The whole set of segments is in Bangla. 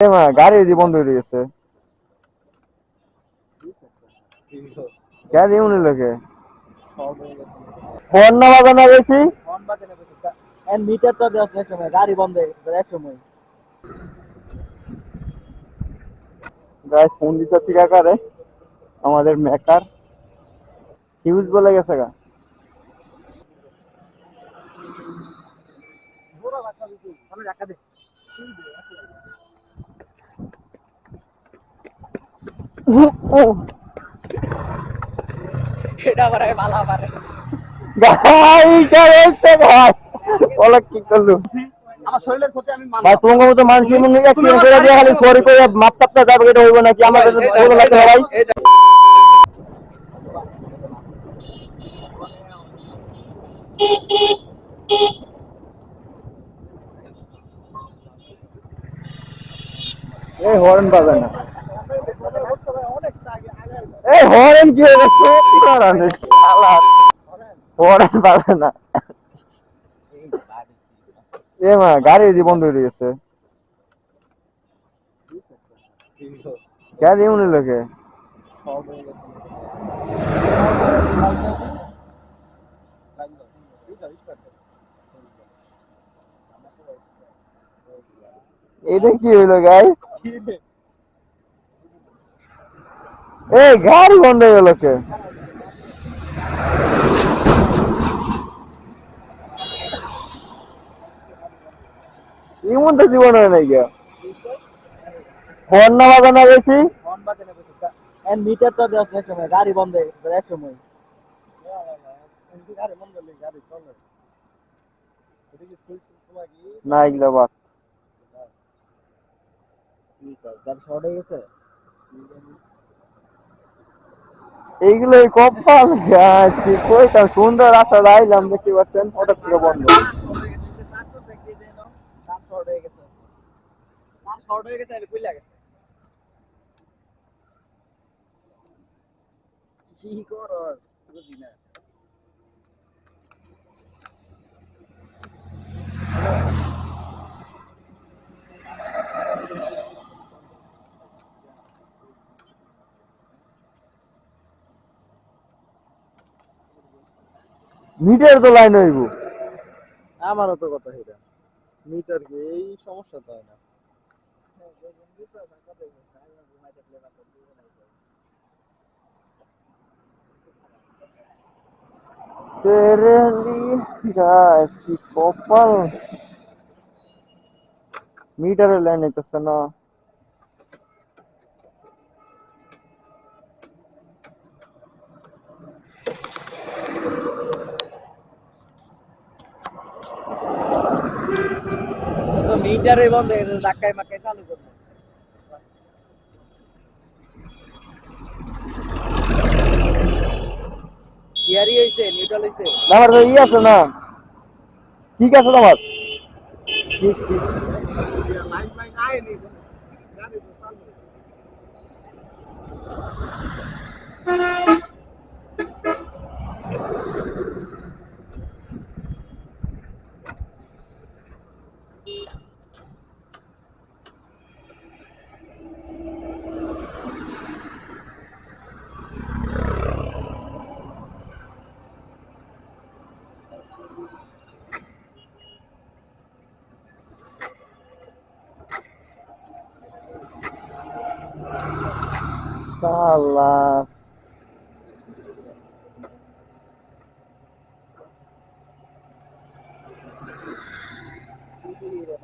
গাড়ি বন্ধ হয়ে গেছে। গাড়ি এমন লোকে ফোন না বাজানো এন্ড মিটার তো দেওয়া এক সময় গাড়ি বন্ধ হয়ে গেছে এক সময়। গাইস ফোন দিতেছি কাকারে আমাদের মেকার হিউজ বলে গেছে গা। রাখা দে। এটা আবার ভালো পারে গাইটা এসে গাছ বলো কি করলু? আমার শরীরের ক্ষতি আমি ভাই তোমার মতো মানুষ এমন অ্যাক্সিডেন্ট করে দিয়ে খালি সরি করে মাপ চাপটা যাবে এটা হইব নাকি? আমাদের ওগুলো লাগতে ভাই? এই হরেন বাজায় না। এই হরেন কি হয়ে হরেন বাজায় না। এ মা, গাড়ি দি বন্ধ হয়ে গেছে। গাড়ি এমন লোকে এটা কি হইল গাইস এই গাড়ি বন্ধ হয়ে গেল কে? এমন তো জীবন হয় নাই গিয়া ফোন না বাজানো বেশি ফোন বাজে না বেশি এন্ড মিটার তো দেওয়া সময় গাড়ি বন্ধ হয়ে গেছে এক সময়। গাড়ি বন্ধ হলে গাড়ি চলে না এগুলো বাদ। গাড়ি শর্ট হয়ে গেছে? এইগুলো কপাল গাছ কই সুন্দর রাস্তা আইলাম দেখতে পাচ্ছেন হঠাৎ থেকে বন্ধ। তার শর্ট হয়ে গেছে তার শর্ট হয়ে গেছে আর কইলা গেছে কি কর বুঝি না মিটার তো লাইন হইব। আমারও তো কথা হইরা মিটার কি? এই সমস্যা তো হয় না। তেরে কপাল। মিটারের লাইন হইতেছে না। তো মিটারে বন্ধ হয়ে গেছে ধাক্কায় মাক্কায় চালু করব গিয়ারি হইছে নিউট্রাল হইছে। আমার তো ই আছে না? ঠিক আছে তোমার ঠিক ঠিক। শালা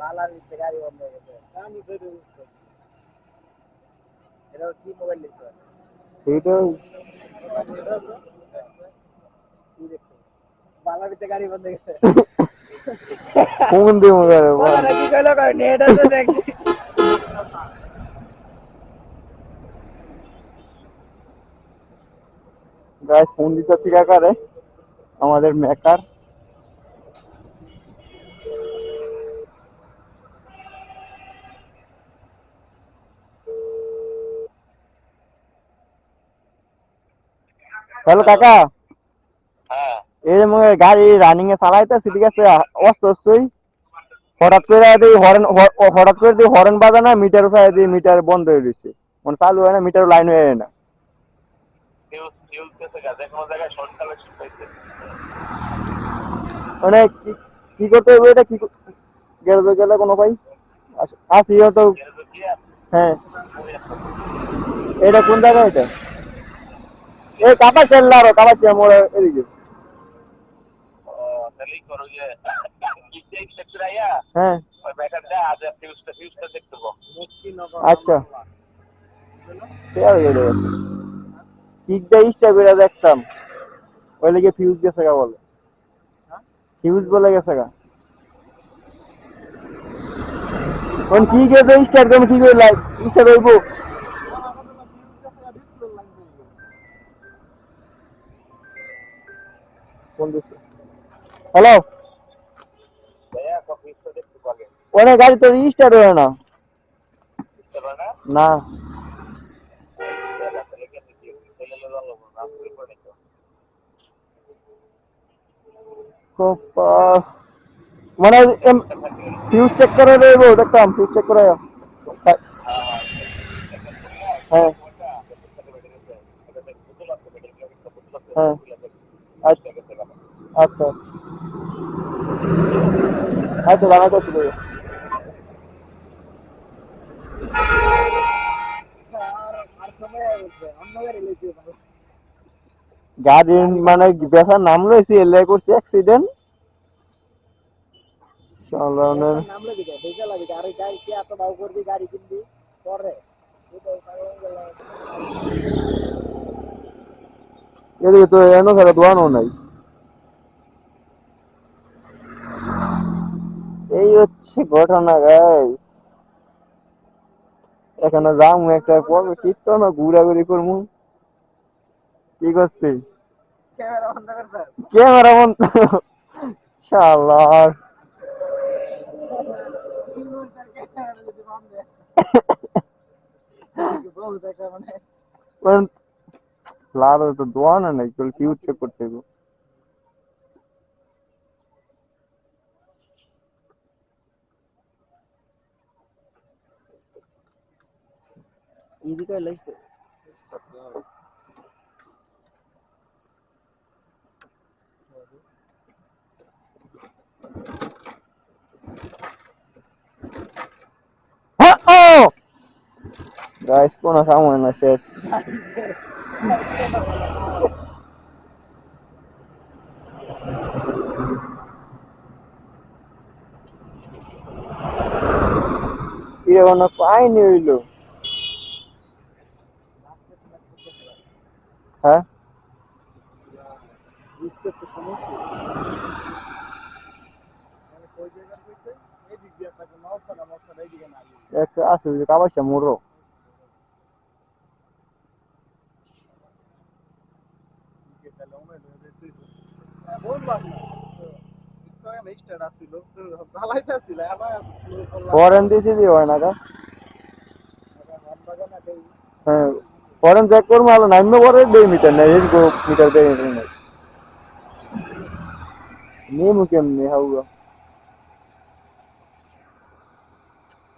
বালার ভিতরে গাড়ি বন্ধ হয়ে গেছে। আমি ধরে এটা কি মোবাইল কি দেখছ বালার ভিতরে গাড়ি বন্ধ হয়ে? গেছে ফোন দিয়ে মনে বালারা কি কইলো কই নেট আছে দেখছি। গাইস ফোন দিতেছি কাকারে। আমাদের মেকার হ্যালো কাকা। হ্যাঁ। এই মনে গাড়ি রানিং এ চালাইতেছি ঠিক আছে? অস্ত অস্তই। হঠাৎ করে দিই হরেন হঠাৎ করে দিই হরেন বাজা না মিটার উঠায় দিই মিটার বন্ধ হয়ে গেছে। মানে চালু হয় না মিটার লাইন হয়ে যায় না। গেছে। কোনো জায়গায় শর্ট কালেকশন মানে কি করতে হবে এটা? কি গ্যারেজে গেলে কোনো ভাই আসি তো গ্যারেজে কি আছে হ্যাঁ। এটা কোন জায়গায় এটা? এই কাপা কাপা চেল্লা মোড়ে এদিকে। ও, তাহলেই করো যে কিচে সেক্টর আইয়া হ্যাঁ। আচ্ছা। ঠিক আছে। কিক দা ইস্টা দেখতাম। ওই লেগে ফিউজ গেছে গা বলে। ফিউজ বলে গেছে গা। কোন কি গেছে স্টার্ট কোন কি করে হইবো কোন দিছে হ্যালো ওনে গাড়ি তো স্টার্ট হয় না? না না তাহলে কি ছেলে লোক রাস্তা করে নিতো কপা মানে ফিউজ চেক করে দেবো দেখতাম ফিউজ চেক করে হ্যাঁ হ্যাঁ আচ্ছা আচ্ছা আচ্ছা জানাতে ছিল আর সময় হয়ে গেছে অন্য গাড়ি মানে বেসার নাম লইছি এলে করছি অ্যাক্সিডেন্ট চালানোর করবি এদিকে তো এনো ছাড়া দোয়ানো নাই। এই হচ্ছে ঘটনা গাইস এখানে যাম একটা পরে টিকতো না ঘুরাঘুরি করমু। কি করছি ক্যামেরা বন্ধ শালার પણ લાર તો દોવાના ને એકચુઅલ કેવું છે કરતેગો ఇది కాదు life Guys, ko na sa mga nashes. E na pa ay nilo. Ha? Huh? নওসানা নওসানা এইদিকে না গিয়ে এক আসে যে কাবাসা মুরো দিকে তাহলে ওমে ধরে তুই বলবাম না একটু আগে স্টার্ট আসছিল চালাইতে আসছিল আবার ফরেন দিছি দি হয় না কা হামবাগা না দেই হ্যাঁ ফরেন চেক করব আলো নাইমে পরে দেই মিটার নাই এই গো মিটার দেই নাই নেমু কেমনি হাউগা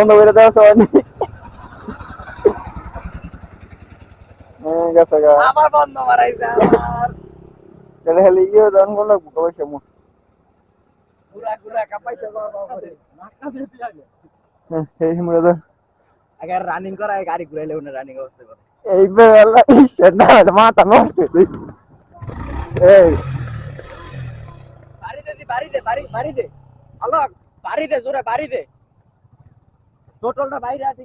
বন্ধ করে দেওয়া সবাই। হ্যাঁ আবার বন্ধ মারাইছে আবার তাহলে খালি ইয়ে দান বলো বুকা মু ঘুরা ঘুরা কাপাইছে বাবা করে ধাক্কা দিতে আগে হ্যাঁ এই মুরে দা আগে রানিং করা গাড়ি ঘুরাইলে উনি রানিং অবস্থা করে এই বেলা ইসে না মাথা নষ্ট এই। বাড়ি দে বাড়ি দে বাড়ি বাড়ি দে। আলোক বাড়ি দে জোরে বাড়ি দে। টোটলটা বাইরে আছে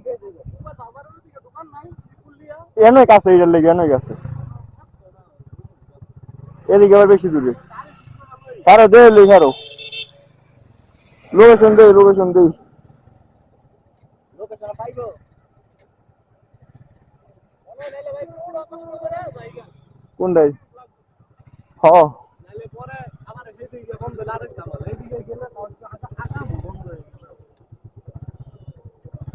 এনে কাছে এটার লেগে এনে গেছে এদিকে আবার বেশি দূরে। কারও দে লিখারো লোকেশন দেই লোকেশন দেই লোকেশন পাইবো? কোনটাই? হ নাহলে পরে আমার সেদিকে বন্ধ না রাখতাম এইদিকে গেলে আগাম বন্ধ হয়ে গেল আই একটা ভাই নাম করে গাড়ি বন্ধ হয়ে গেছে হুম। এমনি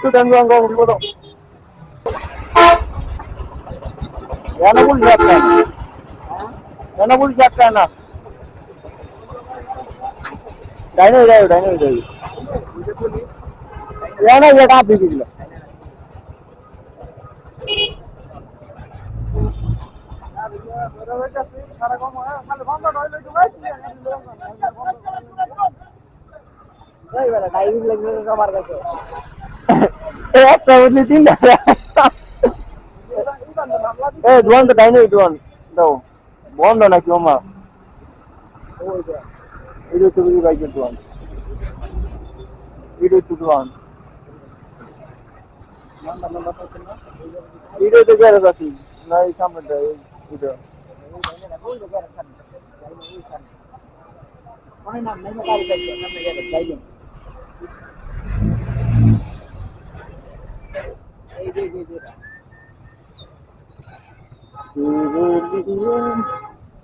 itu dan gua gua foto. Yana bul jatta. Yana bul jatta na. ডাইনে যাই ডাইনে ড্রাইভিং লাইসেন্স সবার কাছে এই একটা বদলি তিনটা এই দোয়ান তো ডাইনে দোয়ান দাও বন্ধ নাকি ওমা এটা তো বুঝি বাইকের দোয়ান এটা তো দোয়ান এটা তো গ্যারেজ আছে না এই সামনেটা এই এটা অনেক নাম নাই গাড়ি চাইছে সামনে গেলে যাইবেন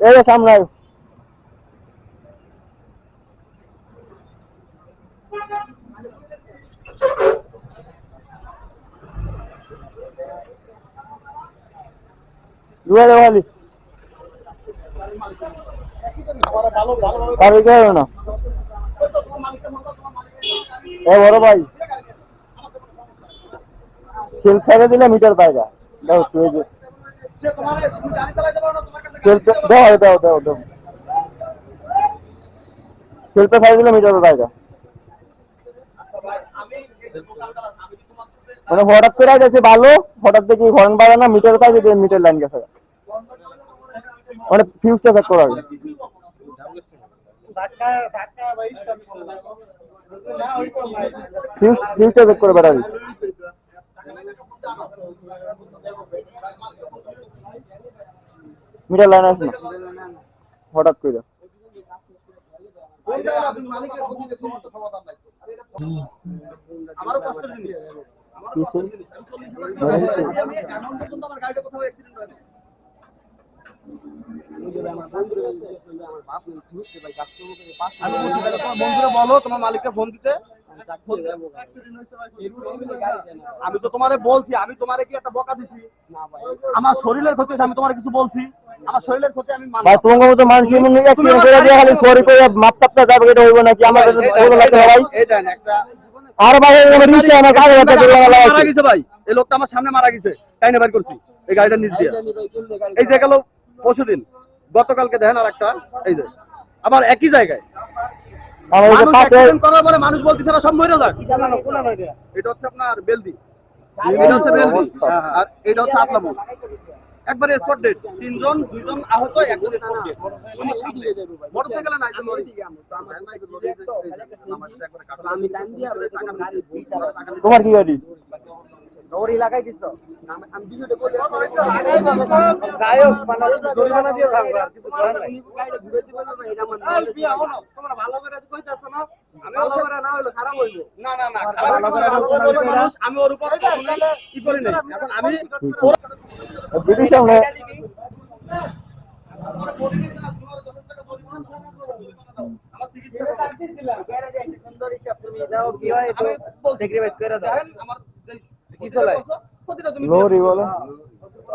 এই যে সামনে দুয়ারে ওয়ালি। ভালো না। এ বড় ভাই। সেল ছেড়ে দিলে মিটার পায়গা দাও, তুই যে। দাও দাও দাও দাও সেলফে ছেড়ে দিলে মিটার পায়গা যে মানে হঠাৎ করে গেছে ভালো, হঠাৎ দেখি হর্ন বাজে না, মিটার পাইছে দিয়ে মিটার লাইন গেছে। মানে ফিউজটা চেক করা হবে ফিউজটা চেক করে বেড়াবি। মিটার লাইন না? হঠাৎ করে বন্ধুরা বলো তোমার মালিককে ফোন দিতে। আমি তো তোমারে বলছি আমি তোমারে কি একটা বকা দিছি? আমার শরীরের ক্ষতি আমি তোমারে কিছু বলছি? আমার শরীরের ক্ষতি আমি ভাই তোমার মতো মানুষ এমনি অ্যাক্সিডেন্ট করে দিয়ে খালি সরি করে মাপ চাপটা যাবে এটা হইব নাকি? আমাদের বলে লাগবে ভাই। এই দেন একটা আর ভাই আমার রিস্ক আমার কাছে একটা মারা গেছে ভাই। এই লোকটা আমার সামনে মারা গেছে। টাইনে বের করছি। এই গাড়িটা নিচ দিয়ে। এই যে গেল পরশুদিন। গতকালকে দেখেন আর একটা এই যে। আবার একই জায়গায়। আমার এই যে পাশে করার পরে মানুষ বলতেছে না সব মরে যাক। এটা হচ্ছে আপনার বেলদি। এটা হচ্ছে বেলদি। আর এটা হচ্ছে আতলাপুর একবারে স্পট ডেট তিনজন দুইজন আহত একজন স্পট ডেট মোটরসাইকেলে নাই যে লরি। আমি টাইম দিয়া তোমার কি গাড়ি? দৌড়ি লাগাই দিছ আমি ভিডিওতে বলি যাই হোক মানে জরিমানা দিয়ে থাকবে আর কিছু করার নাই ঘুরে না এটা আমার হলো, তোমরা ভালো করে কইতাছো না? আমি ভালো করে না হইলে খারাপ হইবে। না, না, না, খারাপ করে না। আলোচনা করে মানুষ, আমি ওর উপর ই করি নাই। এখন আমি ওর- ব্রিটিশ আমার চিকিৎসা সুন্দর হিসাব তুমি দাও কি হয় বলছি, করে দাও আমার কি তুমি লরি বলো।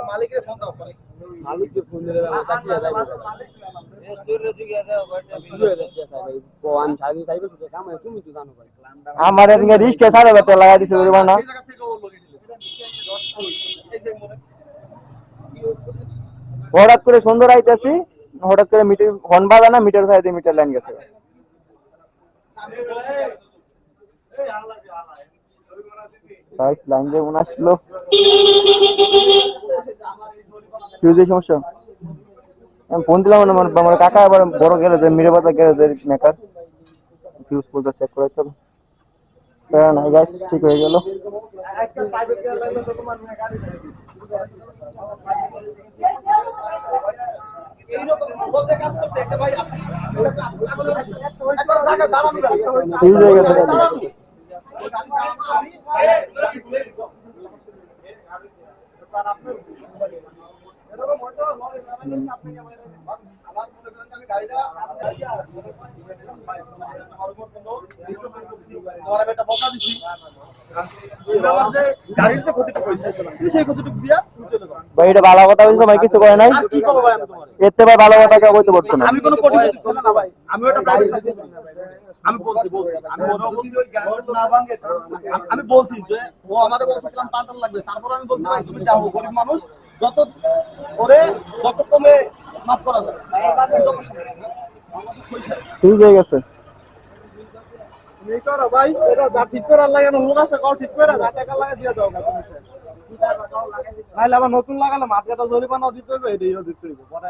মালিকের ফোন দাও। মালিককে ফোন দিলে হয় তুমি তো জানো ভাই। আমার এদিকে রিস্কে সাড়ে হাজার লাগাই দিছে জরিমানা এই জায়গা থেকে ও লরি দিল। এই যে মনে- হঠাৎ করে সুন্দর আইতেছি হঠাৎ করে মিটার হর্ন বাজা না মিটার সাইডে মিটার লাইন গেছে। গাইস লাইন দিয়ে মনে আসলো। ফিউজের সমস্যা? আমি ফোন দিলাম না আমার আমার কাকা আবার বড় গ্যারেজের মিরে বাজার গ্যারেজের মেকার ফিউজ পুরো চেক করে চলো প্যারা নাই ঠিক হয়ে গেল। ফিউজ হয়ে গেছে এটা কিছু করে নাই? এতে ভালো কথা কেউ বলতে না। আমি কোনো কোটি না, ভাই। আমি ওটা প্রাইভেট। আমি বলছি বলছি। আমি ওরাও বলছি ওই না ভাঙে। আমি- আমি বলছি যে ও আমারে বলছে কিলাম লাগবে। তারপর আমি বলছি ভাই তুমি যাও গরিব মানুষ যত ওরে যত কমে মাফ করা যায়। ফিউজ হয়ে গেছে। ভাই এটা যা ঠিক করার লাগে না লোক আছে কল ঠিক করে যা টাকা লাগে দিয়ে দাও নাইলে আবার নতুন লাগালে মার্কেটে জরিমানা দিতে এটাইও দিতে পরে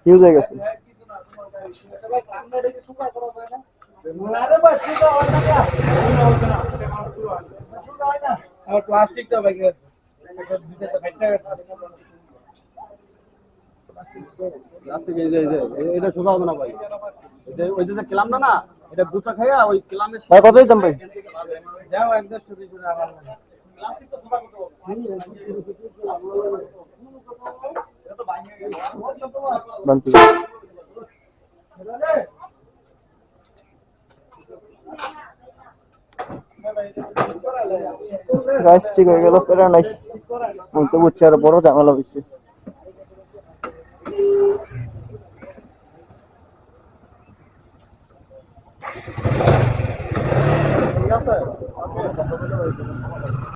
ফিউজ হয়ে গেছে। প্লাস্টিকটা ভাই গেছে। এটা সোজা হবে না ভাই। ওই যে না না এটা গুটা খাইয়া ওই ক্লামের ভাই কত দিতাম যাও প্লাস্টিক তো করতে গেছে ঠিক হয়ে গেল, প্যারা নাই। আমি তো বুঝছি আরও বড় ঝামেলা হয়েছে ঠিক আছে